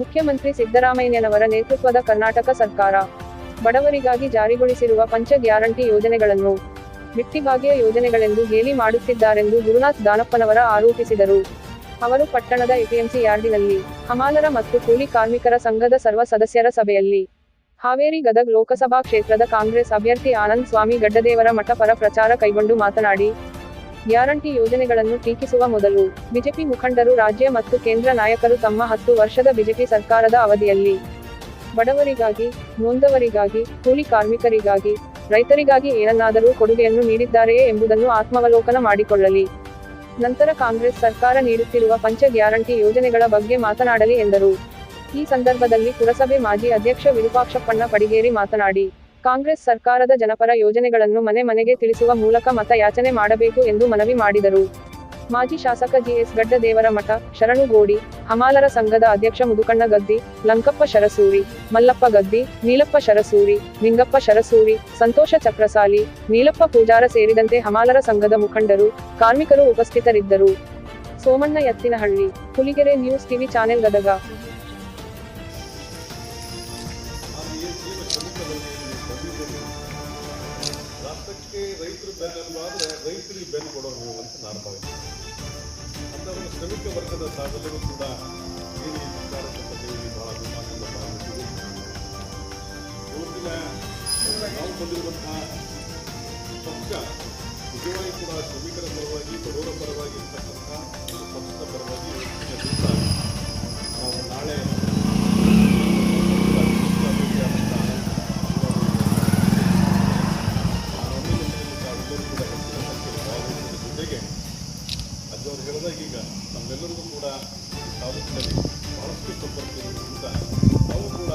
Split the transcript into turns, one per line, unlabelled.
ಮುಖ್ಯಮಂತ್ರಿ ಸಿದ್ದರಾಮಯ್ಯನವರ ನೇತೃತ್ವದ ಕರ್ನಾಟಕ ಸರ್ಕಾರ, ಬಡವರಿಗಾಗಿ ಜಾರಿಗೊಳಿಸಿರುವ ಪಂಚ ಗ್ಯಾರಂಟಿ ಯೋಜನೆಗಳನ್ನು, ಬಿಟ್ಟಿಭಾಗ್ಯ ಯೋಜನೆಗಳೆಂದು ಹೇಳಿ ಮಾಡುತ್ತಿದ್ದಾರೆಂದು ಗುರುನಾಥ್ ದಾನಪ್ಪನವರ ಆರೋಪಿಸಿದರು. ಅವರು ಪಟ್ಟಣದ ಎಪಿಎಂಸಿ ಯಾರ್ಡಿನಲ್ಲಿ, ಹಮಾಲರ ಮತ್ತು ಕೂಲಿ ಕಾರ್ಮಿಕರ ಸಂಘದ ಸರ್ವ ಸದಸ್ಯರ ಸಭೆಯಲ್ಲಿ, ಹಾವೇರಿ ಗದಗ್ ಲೋಕಸಭಾ ಕ್ಷೇತ್ರದ ಕಾಂಗ್ರೆಸ್ ಅಭ್ಯರ್ಥಿ ಆನಂದ್ ಸ್ವಾಮಿ ಗಡ್ಡದೇವರ ಮಠ ಪರ ಪ್ರಚಾರ ಕೈಗೊಂಡು ಮಾತನಾಡಿ ಗ್ಯಾರಂಟಿ ಯೋಜನೆಗಳನ್ನು ಟೀಕಿಸುವ ಮೊದಲು ಬಿಜೆಪಿ ಮುಖಂಡರು ರಾಜ್ಯ ಮತ್ತು ಕೇಂದ್ರ ನಾಯಕರು ತಮ್ಮ ಹತ್ತು ವರ್ಷದ ಬಿಜೆಪಿ ಸರ್ಕಾರದ ಅವಧಿಯಲ್ಲಿ ಬಡವರಿಗಾಗಿ, ನೊಂದವರಿಗಾಗಿ, ಕೂಲಿ ಕಾರ್ಮಿಕರಿಗಾಗಿ, ರೈತರಿಗಾಗಿ ಏನನ್ನಾದರೂ ಕೊಡುಗೆಯನ್ನು ನೀಡಿದ್ದಾರೆಯೇ ಎಂಬುದನ್ನು ಆತ್ಮಾವಲೋಕನ ಮಾಡಿಕೊಳ್ಳಲಿ. ನಂತರ ಕಾಂಗ್ರೆಸ್ ಸರ್ಕಾರ ನೀಡುತ್ತಿರುವ ಪಂಚ ಗ್ಯಾರಂಟಿ ಯೋಜನೆಗಳ ಬಗ್ಗೆ ಮಾತನಾಡಲಿ ಎಂದರು. ಈ ಸಂದರ್ಭದಲ್ಲಿ ಪುರಸಭೆ ಮಾಜಿ ಅಧ್ಯಕ್ಷ ವಿರೂಪಾಕ್ಷಪ್ಪಣ್ಣ ಪಡಿಗೇರಿ ಮಾತನಾಡಿ ಕಾಂಗ್ರೆಸ್ ಸರ್ಕಾರದ ಜನಪರ ಯೋಜನೆಗಳನ್ನು ಮನೆ ಮನೆಗೆ ತಿಳಿಸುವ ಮೂಲಕ ಮತ ಯಾಚನೆ ಮಾಡಬೇಕು ಎಂದು ಮನವಿ ಮಾಡಿದರು. ಮಾಜಿ ಶಾಸಕ ಜಿಎಸ್ ಗಡ್ಡ ದೇವರ ಮಠ ಶರಣು ಗೋಡಿ ಹಮಾಲರ ಸಂಘದ ಅಧ್ಯಕ್ಷ ಮುದುಕಣ್ಣ ಗದ್ದಿ, ಲಂಕಪ್ಪ ಶರಸೂರಿ, ಮಲ್ಲಪ್ಪ ಗದ್ದಿ, ನೀಲಪ್ಪ ಶರಸೂರಿ, ನಿಂಗಪ್ಪ ಶರಸೂರಿ, ಸಂತೋಷ ಚಕ್ರಸಾಲಿ, ನೀಲಪ್ಪ ಪೂಜಾರ ಸೇರಿದಂತೆ ಹಮಾಲರ ಸಂಘದ ಮುಖಂಡರು, ಕಾರ್ಮಿಕರು ಉಪಸ್ಥಿತರಿದ್ದರು. Somanna Ettinahalli Huligere news TV channel Gadag.
ರಾಷ್ಟ್ರಕ್ಕೆ ರೈತರು ಬೆನ್ನಲ್ಲಾದರೆ ರೈತರಿಗೆ ಬೆನ್ನು ಕೊಡೋರು ಅಂತ ನಾನು ಅಂತ ಒಂದು ಶ್ರಮಿಕ ವರ್ಗದ ತಾವೆಲ್ಲರೂ ಕೂಡ ಈ ಸರ್ಕಾರ ಬಗ್ಗೆ ಬಹಳ ಅಭಿಮಾನದಿಂದ ಇವತ್ತಿನ ನಾವು ಬಂದಿರುವಂತಹ ಪಕ್ಷ ನಿಜವಾಗಿ ಕೂಡ ಶ್ರಮಿಕರ ಪರವಾಗಿ ಬಡವರ ಪರವಾಗಿ ಇರ್ತಕ್ಕಂಥ ಪಕ್ಷದ ಪರವಾಗಿ ಅಜ್ಜವರು ಹೇಳಿದಾಗ ಈಗ ನಮ್ಮೆಲ್ಲರಿಗೂ ಕೂಡ ತಾಲೂಕಿನಲ್ಲಿ ಬಹಳಷ್ಟು ಸಂಪರ್ಕ ಅಂತ ನಾವು ಕೂಡ